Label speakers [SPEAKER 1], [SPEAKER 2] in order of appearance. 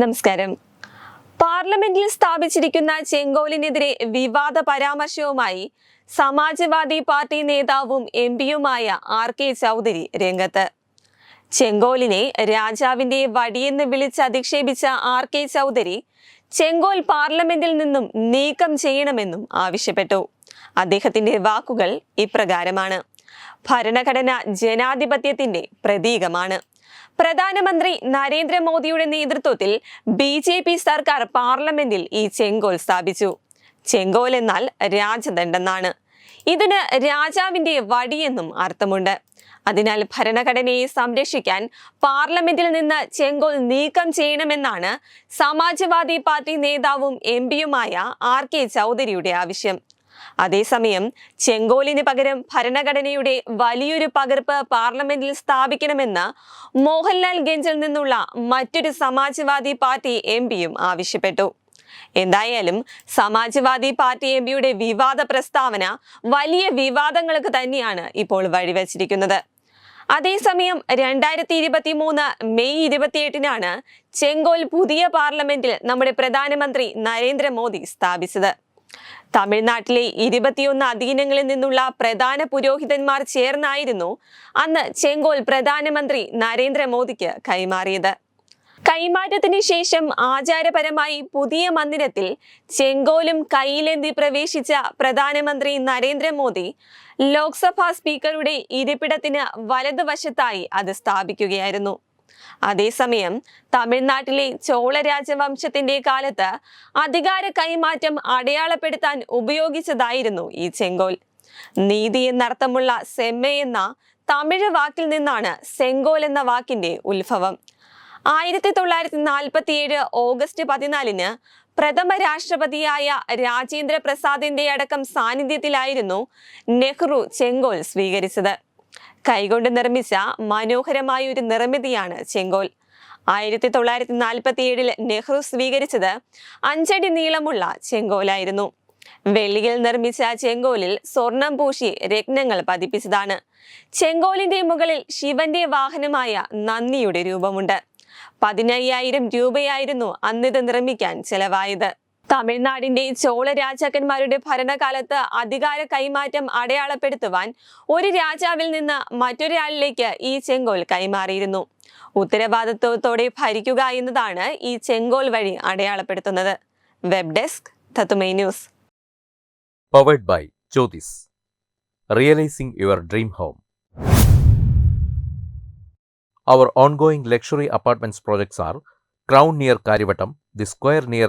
[SPEAKER 1] നമസ്കാരം. പാർലമെന്റിൽ സ്ഥാപിച്ചിരിക്കുന്ന ചെങ്കോലിനെതിരെ വിവാദ പരാമർശവുമായി സമാജ്വാദി പാർട്ടി നേതാവും എം പിയുമായ ആർ കെ ചൗധരി രംഗത്ത്. ചെങ്കോലിനെ രാജാവിന്റെ വടിയെന്ന് വിളിച്ച് അധിക്ഷേപിച്ച ആർ കെ ചൗധരി ചെങ്കോൽ പാർലമെന്റിൽ നിന്നും നീക്കം ചെയ്യണമെന്നും ആവശ്യപ്പെട്ടു. അദ്ദേഹത്തിന്റെ വാക്കുകൾ ഇപ്രകാരമാണ്. ഭരണഘടന ജനാധിപത്യത്തിന്റെ പ്രതീകമാണ്. പ്രധാനമന്ത്രി നരേന്ദ്രമോദിയുടെ നേതൃത്വത്തിൽ ബി ജെ പി സർക്കാർ പാർലമെന്റിൽ ഈ ചെങ്കോൽ സ്ഥാപിച്ചു. ചെങ്കോൽ എന്നാൽ രാജദണ്ഡെന്നാണ് ഇതിന് രാജാവിന്റെ വടിയെന്നും അർത്ഥമുണ്ട്. അതിനാൽ ഭരണഘടനയെ സംരക്ഷിക്കാൻ പാർലമെന്റിൽ നിന്ന് ചെങ്കോൽ നീക്കം ചെയ്യണമെന്നാണ് സമാജ്വാദി പാർട്ടി നേതാവും എം പിയുമായ ആർ കെ ചൗധരിയുടെ ആവശ്യം. അതേസമയം ചെങ്കോലിന് പകരം ഭരണഘടനയുടെ വലിയൊരു പകർപ്പ് പാർലമെന്റിൽ സ്ഥാപിക്കണമെന്ന് മോഹൻലാൽ ഗഞ്ചിൽ നിന്നുള്ള മറ്റൊരു സമാജ്വാദി പാർട്ടി എം പിയും ആവശ്യപ്പെട്ടു. എന്തായാലും സമാജ്വാദി പാർട്ടി എം പിയുടെ വിവാദ പ്രസ്താവന വലിയ വിവാദങ്ങൾക്ക് തന്നെയാണ് ഇപ്പോൾ വഴിവെച്ചിരിക്കുന്നത്. അതേസമയം രണ്ടായിരത്തി ഇരുപത്തി മൂന്ന് മെയ് ഇരുപത്തിയെട്ടിനാണ് ചെങ്കോൽ പുതിയ പാർലമെന്റിൽ നമ്മുടെ പ്രധാനമന്ത്രി നരേന്ദ്രമോദി സ്ഥാപിച്ചത്. തമിഴ്നാട്ടിലെ ഇരുപത്തിയൊന്ന് അധീനങ്ങളിൽ നിന്നുള്ള പ്രധാന പുരോഹിതന്മാർ ചേർന്നായിരുന്നു അന്ന് ചെങ്കോൽ പ്രധാനമന്ത്രി നരേന്ദ്രമോദിക്ക് കൈമാറിയത്. കൈമാറ്റത്തിന് ശേഷം ആചാരപരമായി പുതിയ മന്ദിരത്തിൽ ചെങ്കോലും കയ്യിലേന്തി പ്രവേശിച്ച പ്രധാനമന്ത്രി നരേന്ദ്രമോദി ലോക്സഭാ സ്പീക്കറുടെ ഇരിപ്പിടത്തിന് വലതുവശത്തായി അത് സ്ഥാപിക്കുകയായിരുന്നു. അതേസമയം തമിഴ്നാട്ടിലെ ചോള രാജവംശത്തിന്റെ കാലത്ത് അധികാര കൈമാറ്റം അടയാളപ്പെടുത്താൻ ഉപയോഗിച്ചതായിരുന്നു ഈ ചെങ്കോൽ. നീതി എന്നർത്ഥമുള്ള സെമ്മ എന്ന തമിഴ് വാക്കിൽ നിന്നാണ് സെങ്കോൽ എന്ന വാക്കിന്റെ ഉത്ഭവം. ആയിരത്തി തൊള്ളായിരത്തി നാൽപ്പത്തിയേഴ് ഓഗസ്റ്റ് പതിനാലിന് പ്രഥമ രാഷ്ട്രപതിയായ രാജേന്ദ്ര പ്രസാദിന്റെ അടക്കം സാന്നിധ്യത്തിലായിരുന്നു നെഹ്റു ചെങ്കോൽ സ്വീകരിച്ചത്. കൈകൊണ്ട് നിർമ്മിച്ച മനോഹരമായ ഒരു നിർമ്മിതിയാണ് ചെങ്കോൽ. ആയിരത്തി തൊള്ളായിരത്തി നാൽപ്പത്തി ഏഴിൽ നെഹ്റു സ്വീകരിച്ചത് അഞ്ചടി നീളമുള്ള ചെങ്കോലായിരുന്നു. വെള്ളിയിൽ നിർമ്മിച്ച ചെങ്കോലിൽ സ്വർണം പൂശി രത്നങ്ങൾ പതിപ്പിച്ചതാണ്. ചെങ്കോലിന്റെ മുകളിൽ ശിവന്റെ വാഹനമായ നന്ദിയുടെ രൂപമുണ്ട്. പതിനയ്യായിരം രൂപയായിരുന്നു അന്നിത് നിർമ്മിക്കാൻ ചെലവായത്. തമിഴ്നാടിന്റെ ചോള രാജാക്കന്മാരുടെ ഭരണകാലത്ത് അധികാര കൈമാറ്റം അടയാളപ്പെടുത്തുവാൻ ഒരു രാജാവിൽ നിന്ന് മറ്റൊരാളിലേക്ക് ഈ ചെങ്കോൽ കൈമാറിയിരുന്നു. ഉത്തരവാദിത്വത്തോടെ ഭരിക്കുക എന്നതാണ് ഈ ചെങ്കോൽ വഴി അടയാളപ്പെടുത്തുന്നത്. Web desk news.
[SPEAKER 2] Powered by Jyothis realising your dream home. Our ongoing luxury apartments projects are Crown near Karivatam, The Square near